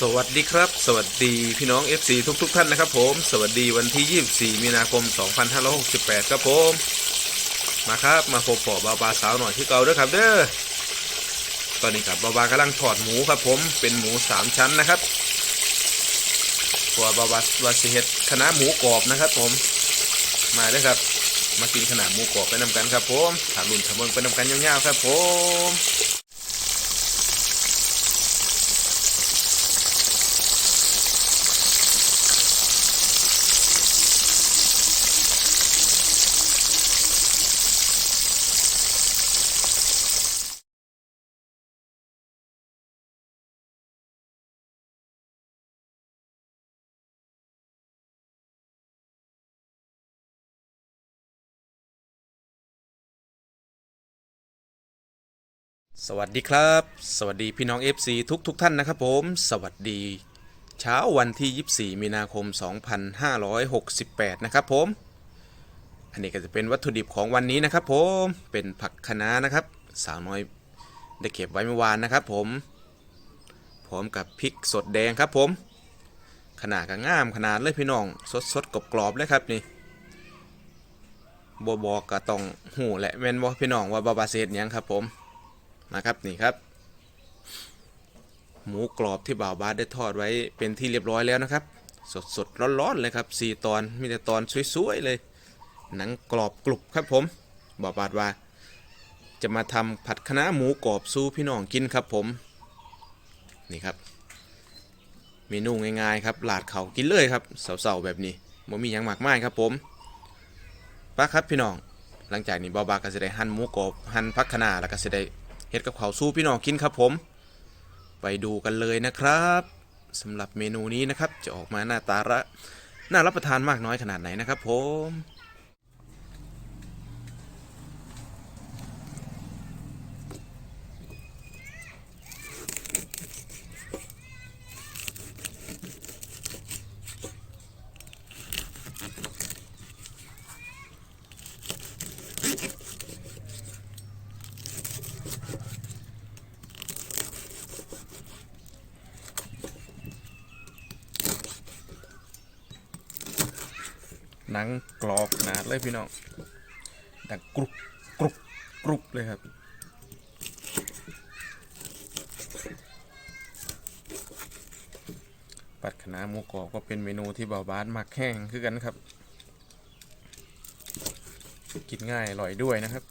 สวัสดีครับ สวัสดีพี่น้อง FC ทุกๆท่านนะครับผม สวัสดีวันที่ 24 มีนาคม 2568 ครับผม มาครับมาพบปอบาบาสาวหน่อยที่เก่าด้อครับเด้อตอนนี้ครับบาบากำลังถอดหมูครับผมเป็นหมู 3 ชั้นนะครับตัวบาบาวาสิเฮ็ดคณะหมูกรอบนะครับผมมาด้อครับ มากินขนาดหมูกรอบไปนำกันครับผมถามรุ่นถามเมืองไปนำกันยาวๆครับผม สวัสดีครับ สวัสดีพี่น้อง FC ทุกทุกท่านนะครับผม สวัสดี เช้าวันที่ 24 มีนาคม 2568 นะครับผม อันนี้ก็จะเป็นวัตถุดิบของวันนี้นะครับผมเป็นผักคะน้านะครับ สาวน้อยได้เก็บไว้เมื่อวานนะครับผมพร้อมกับพริกสดแดงครับผม ขนาดก็งามขนาดเลยพี่น้อง สดสดกรอบกรอบๆเลยครับนี่บบอกก็ต้องหูแหละแม่นบ่พี่น้องว่าบาบาเซตยังครับผม นะครับนี่ครับ หมูกรอบที่บ่าวบาสได้ทอดไว้เป็นที่เรียบร้อยแล้วนะครับ สดสดร้อนๆเลยครับสี่ตอนมีแต่ตอนสวยๆเลย หนังกรอบกรุบครับผมบ่าวบาสว่า จะมาทำผัดคะน้าหมูกรอบสู้พี่น้องกินครับผมนี่ครับเมนูง่ายๆครับหลาดเขากินเลยครับเสาๆแบบนี้บ่มีหยังมากมายครับผมป้าครับพี่น้องหลังจากนี้บ่าวบาก็จะได้หั่นหมูกรอบหั่นผักคะน้าแล้วก็จะได้ เฮ็ดกับข้าวสู้พี่น้องกินครับผม ไปดูกันเลยนะครับสำหรับเมนูนี้นะครับจะออกมาหน้าตาละน่ารับประทานมากน้อยขนาดไหนนะครับผม หนังกรอบนาเลยพี่น้องดังกรุบกรุบกรุบเลยครับปัดขนาหมูกรอบก็เป็นเมนูที่เบาบานมักแห้งคือกันครับ กินง่ายอร่อยด้วยนะครับ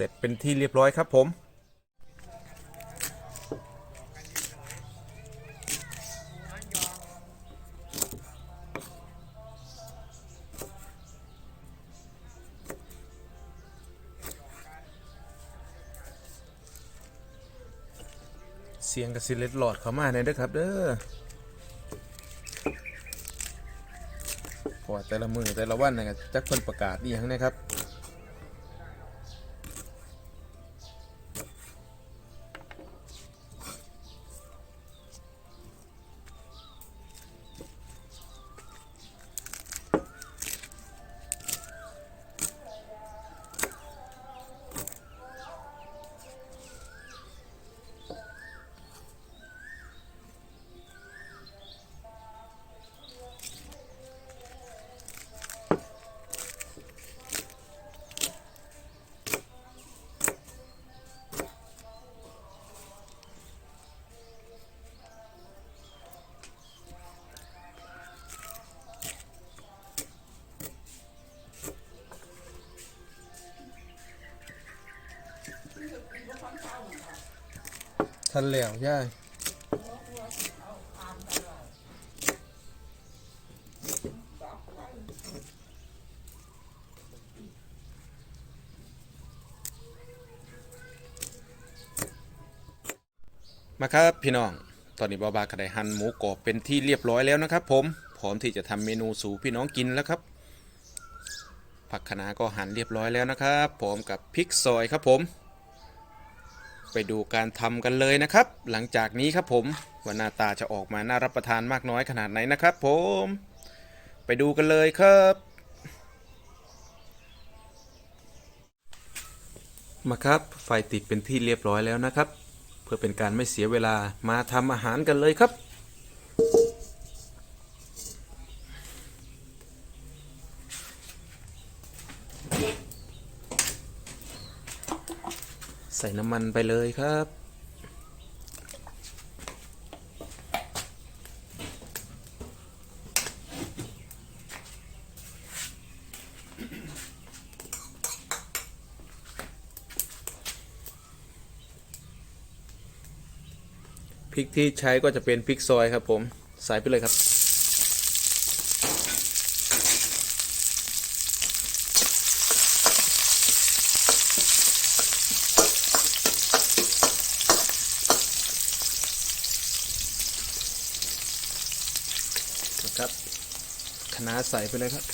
เสร็จเป็นที่เรียบร้อยครับผม เสียงกระสิเล็ดหลอดเข้ามาเนี่ยเด้อครับเด้อเพราะว่าแต่ละมือแต่ละวันเนี่ยจักคนประกาศอีหยังนะครับ ทันแล้วย่ายมาครับพี่น้อง ตอนนี้บาบาก็ได้หั่นหมูกรอบเป็นที่เรียบร้อยแล้วนะครับ ผม พร้อมที่จะทำเมนูสู่พี่น้องกินแล้วครับ ผักคะน้าก็หั่นเรียบร้อยแล้วนะครับพร้อมกับพริกซอยครับผม ไปดูการทำกันเลยนะครับ หลังจากนี้ครับผมว่าหน้าตาจะออกมาน่ารับประทานมากน้อยขนาดไหนนะครับ ผม ไปดูกันเลยครับ มาครับไฟติดเป็นที่เรียบร้อยแล้วนะครับ เพื่อเป็นการไม่เสียเวลามาทำอาหารกันเลยครับ ใส่น้ำมันไปเลยครับพริกที่ใช้ก็จะเป็นพริกซอยครับผม ใส่ไปเลยครับ ครับคะน้าใส่ไปเลยครับ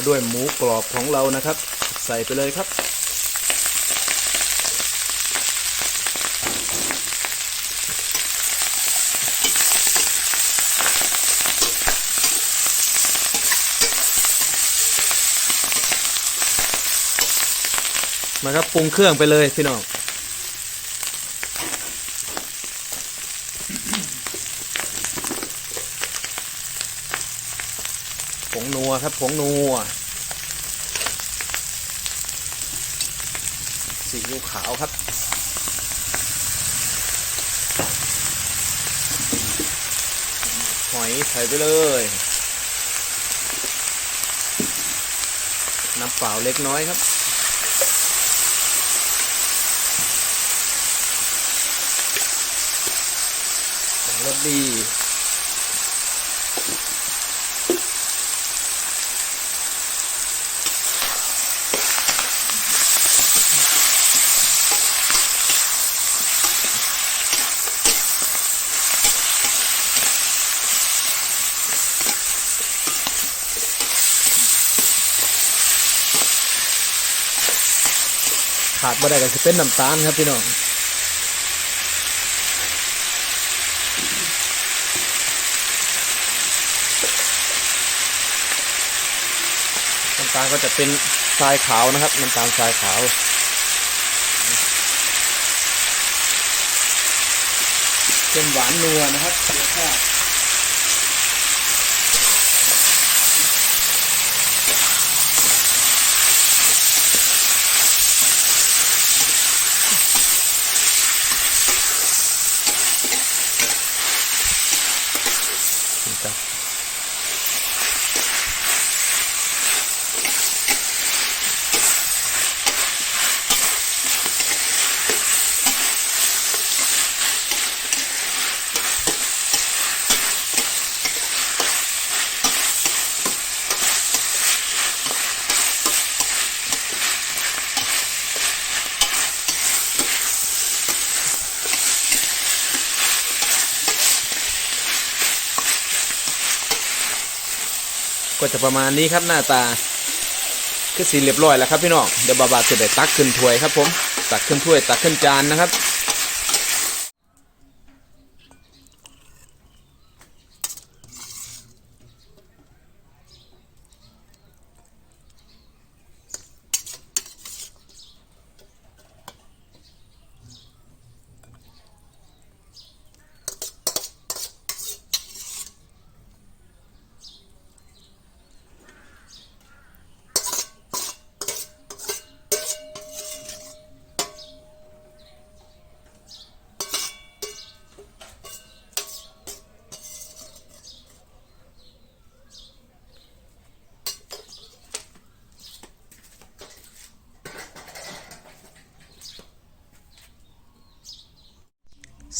มาด้วยหมูกรอบของเรานะครับ ใส่ไปเลยครับ มาครับปรุงเครื่องไปเลยพี่น้อง ผงนั วครับผงนัวซีอิ๊วขาวครับ หอยใส่ไปเลย น้ำเปล่าเล็กน้อยครับของรสดี ขาดบ่ได้ก็จะเป็นน้ำตาลครับพี่น้องน้ำตาลก็จะเป็นทรายขาวนะครับน้ำตาลทรายขาวเป็นหวานนัวนะครับรสชาติ ก็จะประมาณนี้ครับหน้าตาคือสีเรียบร้อยแล้วครับพี่น้องเดี๋ยวบาบาจะได้ตักขึ้นถ้วยครับผมตักขึ้นถ้วยตักขึ้นจานนะครับ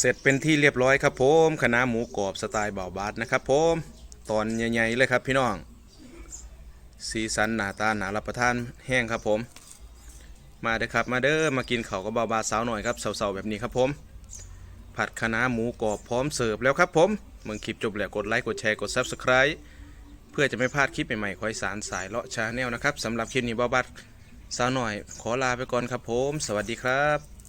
เสร็จเป็นที่เรียบร้อยครับผมคณะหมูกรอบสไตล์เบาบาดนะครับผมตอนใหญ่ๆเลยครับพี่น้อง สีสันหนาตาหนารับประทานแห้งครับผม มาเด้อครับมาเด้อมากินเขากับเบาบาดสาวหน่อยครับเสาๆแบบนี้ครับผม ผัดคะน้าหมูกรอบพร้อมเสิร์ฟแล้วครับผมเมื่อคลิปจบแล้วกดไลค์กดแชร์กด Subscribe เพื่อจะไม่พลาดคลิปใหม่ๆคอยสารสายเลาะชาแนลนะครับสำหรับคลิปนี้เบาบาดสาวหน่อย ขอลาไปก่อนครับผม สวัสดีครับ